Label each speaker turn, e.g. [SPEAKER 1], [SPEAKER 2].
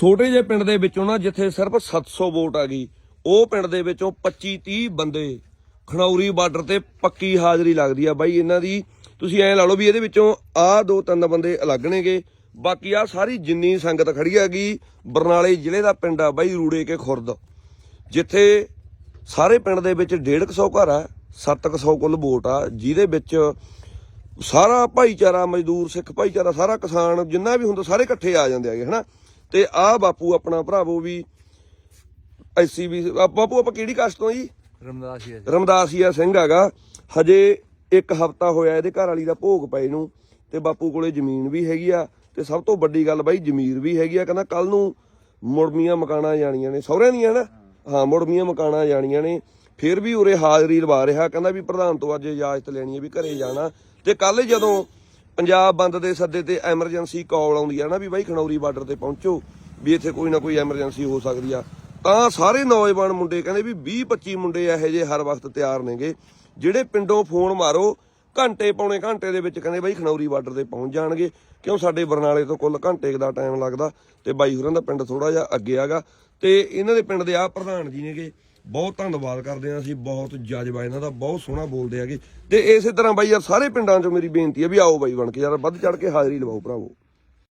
[SPEAKER 1] ਛੋਟੇ ਜਿਹੇ ਪਿੰਡ ਦੇ ਵਿੱਚੋਂ ਨਾ ਜਿੱਥੇ ਸਿਰਫ 700 ਵੋਟ ਆ ਗਈ, ਉਹ ਪਿੰਡ ਦੇ ਵਿੱਚੋਂ 25 30 ਬੰਦੇ ਖਣੌਰੀ ਬਾਰਡਰ ਤੇ ਪੱਕੀ ਹਾਜ਼ਰੀ ਲੱਗਦੀ ਆ। ਬਾਈ, ਇਹਨਾਂ ਦੀ ਤੁਸੀਂ ਐਂ ਲਾ ਲਓ ਵੀ ਇਹਦੇ ਵਿੱਚੋਂ ਆਹ ਦੋ ਤਿੰਨ ਬੰਦੇ ਅਲੱਗ ਨੇਗੇ, ਬਾਕੀ ਆ ਸਾਰੀ ਜਿੰਨੀ ਸੰਗਤ ਖੜੀ ਹੈਗੀ, ਬਰਨਾਲੇ ਜ਼ਿਲ੍ਹੇ ਦਾ ਪਿੰਡ ਆ ਬਾਈ, ਰੂੜੇ ਕੇ ਖੁਰਦ। ਜਿੱਥੇ ਸਾਰੇ ਪਿੰਡ ਦੇ ਵਿੱਚ 150 ਘਰ ਆ 700 ਕੁੱਲ ਵੋਟ ਆ, ਜਿਹਦੇ ਵਿੱਚ ਸਾਰਾ ਭਾਈਚਾਰਾ, ਮਜ਼ਦੂਰ, ਸਿੱਖ ਭਾਈਚਾਰਾ, ਸਾਰਾ ਕਿਸਾਨ, ਜਿੰਨਾ ਵੀ ਹੁੰਦਾ, ਸਾਰੇ ਇਕੱਠੇ ਆ ਜਾਂਦੇ ਹੈਗੇ, ਹਨਾ? ਤੇ ਆਹ ਬਾਪੂ ਆਪਣਾ ਭਰਾਵੋ ਵੀ ਐਸੀ ਵੀ ਆ ਬਾਪੂ ਆਪਾਂ ਕਿਹੜੀ ਕਾਸਟ ਤੋਂ ਜੀ?
[SPEAKER 2] ਰਮਦਾਸ ਹੀ ਹੈ
[SPEAKER 1] ਰਮਦਾਸੀਆ ਸਿੰਘ ਹੈਗਾ। ਹਜੇ ਇੱਕ ਹਫਤਾ ਹੋਇਆ ਇਹਦੇ ਘਰ ਵਾਲੀ ਦਾ ਭੋਗ ਪਏ ਨੂੰ ਤੇ ਬਾਪੂ ਕੋਲੇ ਜ਼ਮੀਨ ਵੀ ਹੈਗੀ ਆ ਤੇ ਸਭ ਤੋਂ ਵੱਡੀ ਗੱਲ ਬਾਈ ਜ਼ਮੀਰ ਵੀ ਹੈਗੀ ਆ ਕਹਿੰਦਾ ਕੱਲ ਨੂੰ ਮੁੜਮੀਆਂ ਮਕਾਨਾਂ ਜਾਣੀਆਂ ਨੇ। ਸਹੁਰਿਆਂ ਦੀਆਂ ਨਾ? ਹਾਂ ਮੁੜਮੀਆਂ ਮਕਾਨਾਂ ਜਾਣੀਆਂ ਨੇ। ਫਿਰ ਵੀ ਉਰੇ ਹਾਜ਼ਰੀ ਲਵਾ ਰਿਹਾ ਕਹਿੰਦਾ ਵੀ ਪ੍ਰਧਾਨ ਤੋਂ ਅੱਜ ਇਜਾਜ਼ਤ ਲੈਣੀ ਹੈ ਵੀ ਘਰੇ ਜਾਣਾ। ਤੇ ਕੱਲ ਜਦੋਂ ਪੰਜਾਬ ਬੰਦ ਦੇ ਸੱਦੇ ਤੇ ਐਮਰਜੈਂਸੀ ਕਾਲ ਆਉਂਦੀ ਆ ਨਾ ਵੀ ਬਾਈ ਖਣੌਰੀ ਬਾਰਡਰ ਤੇ ਪਹੁੰਚੋ, ਵੀ ਇੱਥੇ ਕੋਈ ਨਾ ਕੋਈ ਐਮਰਜੈਂਸੀ ਹੋ ਸਕਦੀ ਆ। ਤਾਂ ਸਾਰੇ ਨੌਜਵਾਨ ਮੁੰਡੇ ਕਹਿੰਦੇ ਵੀ 20 25 ਮੁੰਡੇ ਇਹੋ ਜਿਹੇ ਹਰ ਵਕਤ ਤਿਆਰ ਨੇਗੇ, ਜਿਹੜੇ ਪਿੰਡੋਂ ਫੋਨ ਮਾਰੋ, ਘੰਟੇ ਪੌਣੇ ਘੰਟੇ ਦੇ ਵਿੱਚ ਕਹਿੰਦੇ ਬਾਈ ਖਨੌਰੀ ਬਾਰਡਰ ਤੇ ਪਹੁੰਚ ਜਾਣਗੇ। ਕਿਉਂ ਸਾਡੇ ਬਰਨਾਲੇ ਤੋਂ ਕੁੱਲ ਘੰਟੇ ਦਾ ਟਾਈਮ ਲੱਗਦਾ ਤੇ ਬਾਈ ਹੋਰਾਂ ਦਾ ਪਿੰਡ ਥੋੜਾ ਜਿਹਾ ਅੱਗੇ ਆਗਾ ਤੇ ਇਹਨਾਂ ਦੇ ਪਿੰਡ ਦੇ ਆ ਪ੍ਰਧਾਨ ਜੀ ਨੇਗੇ। ਬਹੁਤ ਧੰਨਵਾਦ ਕਰਦੇ ਹਾਂ ਅਸੀਂ, ਬਹੁਤ ਜਜ਼ਬਾ ਇਹਨਾਂ ਦਾ, ਬਹੁਤ ਸੋਹਣਾ ਬੋਲਦੇ ਹੈਗੇ। ਤੇ ਇਸੇ ਤਰ੍ਹਾਂ ਬਾਈ ਯਾਰ, ਸਾਰੇ ਪਿੰਡਾਂ 'ਚੋਂ ਮੇਰੀ ਬੇਨਤੀ ਹੈ ਵੀ ਆਓ ਬਾਈ ਬਣ ਕੇ, ਯਾਰ ਵੱਧ ਚੜ ਕੇ ਹਾਜ਼ਰੀ ਲਵਾਓ ਭਰਾਵੋ।